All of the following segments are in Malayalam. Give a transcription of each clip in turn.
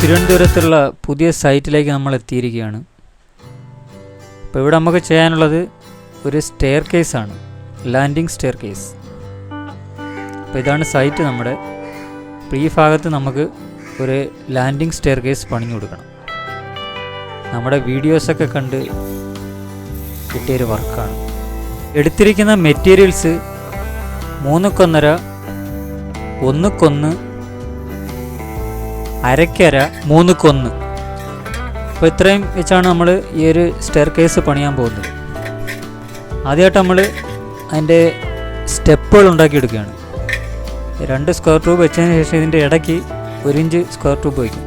തിരുവനന്തപുരത്തുള്ള പുതിയ സൈറ്റിലേക്ക് നമ്മൾ എത്തിയിരിക്കുകയാണ്. അപ്പോൾ ഇവിടെ നമുക്ക് ചെയ്യാനുള്ളത് ഒരു സ്റ്റെയർ കേസാണ് ലാൻഡിംഗ് സ്റ്റെയർ കേസ് അപ്പോൾ ഇതാണ് സൈറ്റ് നമ്മുടെ. ഈ ഭാഗത്ത് നമുക്ക് ഒരു ലാൻഡിംഗ് സ്റ്റെയർ കേസ് പണിഞ്ഞു കൊടുക്കണം. നമ്മുടെ വീഡിയോസൊക്കെ കണ്ട് കിട്ടിയൊരു വർക്കാണ് എടുത്തിരിക്കുന്ന മെറ്റീരിയൽസ് മൂന്നുക്കൊന്നര ഒന്നുക്കൊന്ന് അരക്കര മൂന്ന് കൊന്ന്. അപ്പോൾ ഇത്രയും വെച്ചാണ് നമ്മൾ ഈ ഒരു സ്റ്റെയർ കേസ് പണിയാൻ പോകുന്നത്. ആദ്യമായിട്ട് നമ്മൾ അതിന്റെ സ്റ്റെപ്പുകൾ ഉണ്ടാക്കിയെടുക്കുകയാണ് രണ്ട് സ്ക്വയർ ട്യൂബ് വെച്ചതിന് ശേഷം ഇതിന്റെ ഇടയ്ക്ക് ഒരു ഇഞ്ച് സ്ക്വയർ ട്യൂബ് വയ്ക്കും.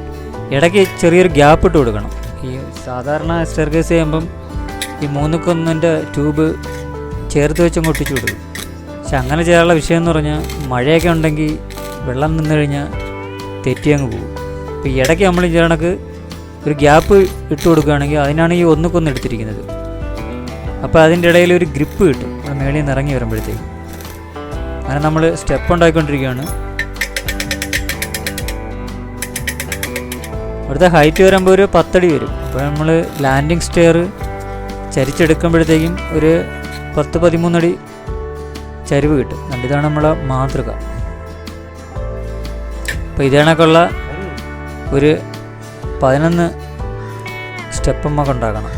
ഇടയ്ക്ക് ചെറിയൊരു ഗ്യാപ്പ് ഇട്ട് കൊടുക്കണം. ഈ സാധാരണ സ്റ്റെയർ കേസ് ചെയ്യുമ്പം ഈ മൂന്ന് കൊന്നിന്റെ ട്യൂബ് ചേർത്ത് വെച്ച് ഒട്ടിച്ചു കൊടുക്കും പക്ഷെ അങ്ങനെ ചെയ്യാനുള്ള വിഷയം എന്ന് പറഞ്ഞാൽ മഴയൊക്കെ ഉണ്ടെങ്കിൽ വെള്ളം നിന്നു കഴിഞ്ഞാൽ തെറ്റിയങ്ങ് പോകും. അപ്പോൾ ഇടയ്ക്ക് നമ്മൾ ഈ കണക്ക് ഒരു ഗ്യാപ്പ് ഇട്ട് കൊടുക്കുകയാണെങ്കിൽ അതിനാണ് ഈ ഒന്നുക്കൊന്ന് എടുത്തിരിക്കുന്നത്. അപ്പോൾ അതിന്റെ ഇടയിൽ ഒരു ഗ്രിപ്പ് കിട്ടും. നമ്മൾ മേളിൽ നിന്ന് ഇറങ്ങി വരുമ്പോഴത്തേക്ക്. അങ്ങനെ നമ്മൾ സ്റ്റെപ്പ് ഉണ്ടാക്കിക്കൊണ്ടിരിക്കുകയാണ് അവിടുത്തെ ഹൈറ്റ് വരുമ്പോൾ ഒരു പത്തടി വരും. അപ്പോൾ നമ്മൾ ലാൻഡിങ് സ്റ്റെയർ ചരിച്ചെടുക്കുമ്പോഴത്തേക്കും ഒരു പത്ത് പതിമൂന്നടി ചരിവ് കിട്ടും. ഇതാണ് നമ്മളെ മാതൃക. അപ്പോൾ ഇതേണക്കുള്ള ഒരു പതിനൊന്ന് സ്റ്റെപ്പ് നമുക്ക് ഉണ്ടാക്കണം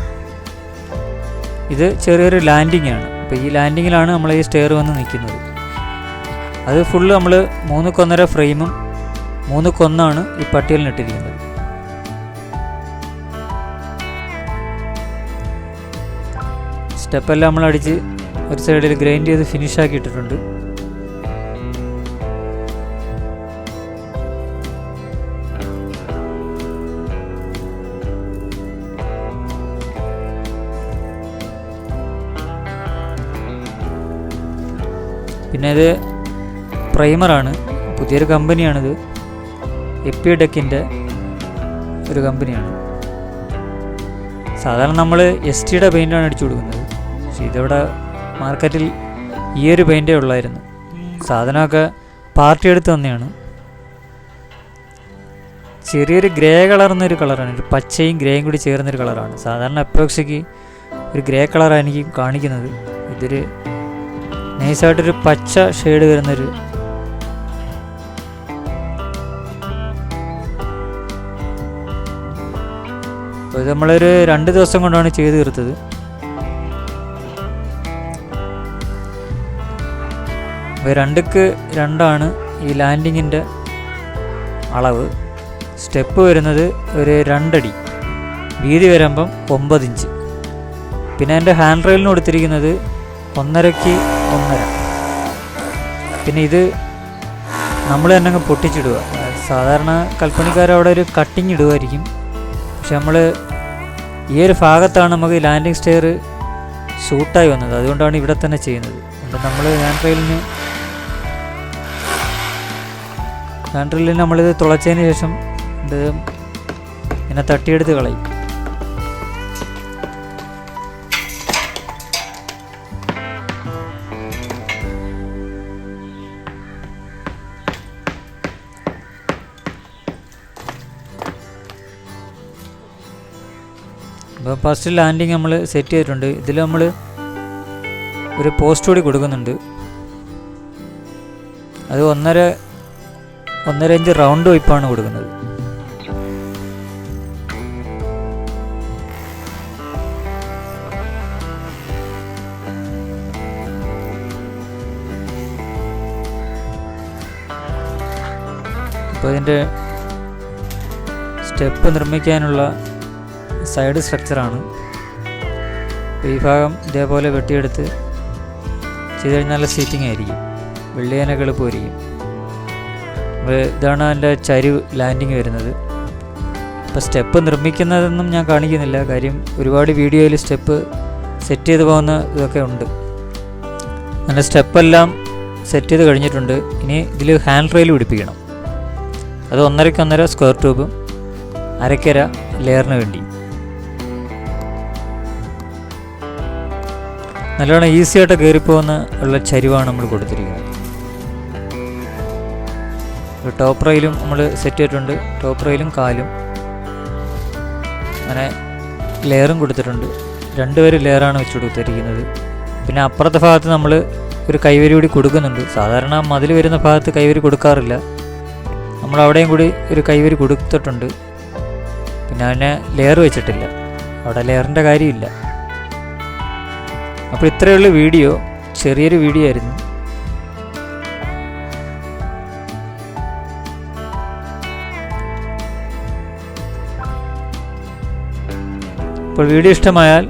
ഇത് ചെറിയൊരു ലാൻഡിംഗ് ആണ്. അപ്പോൾ ഈ ലാൻഡിങ്ങിലാണ് നമ്മൾ ഈ സ്റ്റെയർ വന്ന് നിൽക്കുന്നത്. അത് ഫുള്ള് നമ്മൾ മൂന്ന് കൊന്നര ഫ്രെയിമും മൂന്ന് കൊന്നാണ് ഈ പട്ടികലിനിട്ടിരിക്കുന്നത് സ്റ്റെപ്പെല്ലാം നമ്മൾ അടിച്ച് ഒരു സൈഡിൽ ഗ്രൈൻഡ് ചെയ്ത് ഫിനിഷ് ഇട്ടിട്ടുണ്ട് പിന്നെ ഇത് പ്രൈമറാണ്. പുതിയൊരു കമ്പനിയാണിത്. എപ്പിഡെക്കിന്റെ ഒരു കമ്പനിയാണ്. സാധാരണ നമ്മൾ എസ് ടിയുടെ പെയിന്റാണ് അടിച്ചു കൊടുക്കുന്നത്. പക്ഷേ ഇതിവിടെ മാർക്കറ്റിൽ ഈ ഒരു പെയിന്റേ ഉള്ളായിരുന്നു. സാധനമൊക്കെ പാർട്ടി എടുത്ത് തന്നെയാണ്. ചെറിയൊരു ഗ്രേ കളർന്നൊരു കളറാണ്. ഒരു പച്ചയും ഗ്രേയും കൂടി ചേർന്നൊരു കളറാണ്. സാധാരണ അപ്രോക്സിക്ക് ഒരു ഗ്രേ കളറാണ് എനിക്ക് കാണിക്കുന്നത്. ഇതൊരു നൈസായിട്ടൊരു പച്ച ഷെയ്ഡ് വരുന്നൊരു ഇത് നമ്മളൊരു രണ്ട് ദിവസം കൊണ്ടാണ് ചെയ്ത് തീർത്തത്. രണ്ടുക്ക് രണ്ടാണ് ഈ ലാൻഡിങ്ങിന്റെ അളവ്. സ്റ്റെപ്പ് വരുന്നത് ഒരു രണ്ടടി. വീതി വരുമ്പം ഒമ്പത് ഇഞ്ച് പിന്നെ എന്റെ ഹാൻഡ് റെയിലിന് കൊടുത്തിരിക്കുന്നത് ഒന്നരയ്ക്ക് ഒന്നര. പിന്നെ ഇത് നമ്മൾ തന്നെ അങ്ങ് പൊട്ടിച്ചിടുക. സാധാരണ കൽപ്പണിക്കാർ അവിടെ ഒരു കട്ടിങ് ഇടുമായിരിക്കും പക്ഷെ നമ്മൾ ഈ ഒരു ഭാഗത്താണ് നമുക്ക് ലാൻഡിങ് സ്റ്റെയർ ഷൂട്ടായി വന്നത്. അതുകൊണ്ടാണ് ഇവിടെ തന്നെ ചെയ്യുന്നത്. അപ്പം നമ്മൾ ഹാൻഡ് റെയിലിന് ഹാൻഡ് റെയിലിന് നമ്മളിത് തുളച്ചതിന് ശേഷം ഇത് ഇങ്ങനെ തട്ടിയെടുത്ത് കളയും. അപ്പോൾ ഫസ്റ്റ് ലാൻഡിങ് നമ്മൾ സെറ്റ് ചെയ്തിട്ടുണ്ട്. ഇതിൽ നമ്മൾ ഒരു പോസ്റ്റ് കൂടി കൊടുക്കുന്നുണ്ട്. അത് ഒന്നര ഒന്നര ഇഞ്ച് റൗണ്ട് വയ്പ്പാണ് കൊടുക്കുന്നത്. അപ്പോൾ ഇതിന്റെ സ്റ്റെപ്പ് നിർമ്മിക്കാനുള്ള സൈഡ് സ്ട്രക്ചറാണ്. ഈ ഭാഗം ഇതേപോലെ വെട്ടിയെടുത്ത് ചെയ്ത് കഴിഞ്ഞാൽ നല്ല സീറ്റിംഗ് ആയിരിക്കും. വെള്ളിയാനൊക്കെ എളുപ്പമായിരിക്കും ഇതാണ് അതിന്റെ ചരിവ് ലാൻഡിങ് വരുന്നത്. അപ്പോൾ സ്റ്റെപ്പ് നിർമ്മിക്കുന്നതൊന്നും ഞാൻ കാണിക്കുന്നില്ല. കാര്യം ഒരുപാട് വീഡിയോയിൽ സ്റ്റെപ്പ് സെറ്റ് ചെയ്ത് പോകുന്ന ഇതൊക്കെ ഉണ്ട്. അങ്ങനെ സ്റ്റെപ്പെല്ലാം സെറ്റ് ചെയ്ത് കഴിഞ്ഞിട്ടുണ്ട്. ഇനി ഇതിൽ ഹാൻഡ് റെയിൽ പിടിപ്പിക്കണം. അത് ഒന്നരയ്ക്കൊന്നര സ്ക്വയർ ട്യൂബും അരക്കര ലെയറിന് വേണ്ടി. നല്ലോണം ഈസി ആയിട്ട് കയറിപ്പോകുന്ന ഉള്ള ചരിവാണ് നമ്മൾ കൊടുത്തിരിക്കുന്നത്. ടോപ്പ് റെയിലും നമ്മൾ സെറ്റ് ചെയ്തിട്ടുണ്ട്. ടോപ്പ് റെയിലും കാലും. അങ്ങനെ ലെയറും കൊടുത്തിട്ടുണ്ട്. രണ്ടുപേരും ലെയറാണ് വെച്ച് കൊടുത്തിരിക്കുന്നത്. പിന്നെ അപ്പുറത്തെ ഭാഗത്ത് നമ്മൾ ഒരു കൈവരി കൂടി കൊടുക്കുന്നുണ്ട്. സാധാരണ മതിൽ വരുന്ന ഭാഗത്ത് കൈവരി കൊടുക്കാറില്ല. നമ്മൾ അവിടെയും കൂടി ഒരു കൈവരി കൊടുത്തിട്ടുണ്ട്. പിന്നെ അതിനെ ലെയർ വെച്ചിട്ടില്ല. അവിടെ ലെയറിന്റെ കാര്യമില്ല. അപ്പോൾ ഇത്രയുള്ള വീഡിയോ ചെറിയൊരു വീഡിയോ ആയിരുന്നു. അപ്പോൾ വീഡിയോ ഇഷ്ടമായാൽ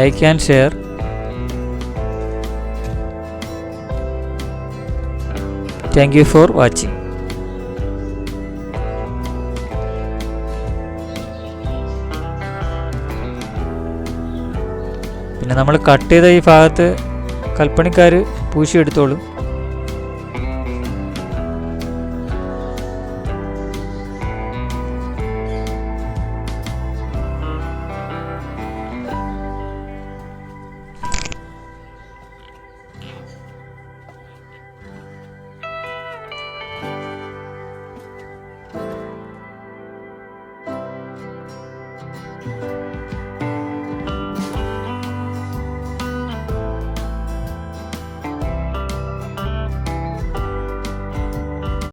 like and share. Thank you for watching. പിന്നെ നമ്മൾ കട്ട് ചെയ്ത ഈ ഭാഗത്ത് കൽപ്പണിക്കാർ പൂശിയെടുത്തോളും.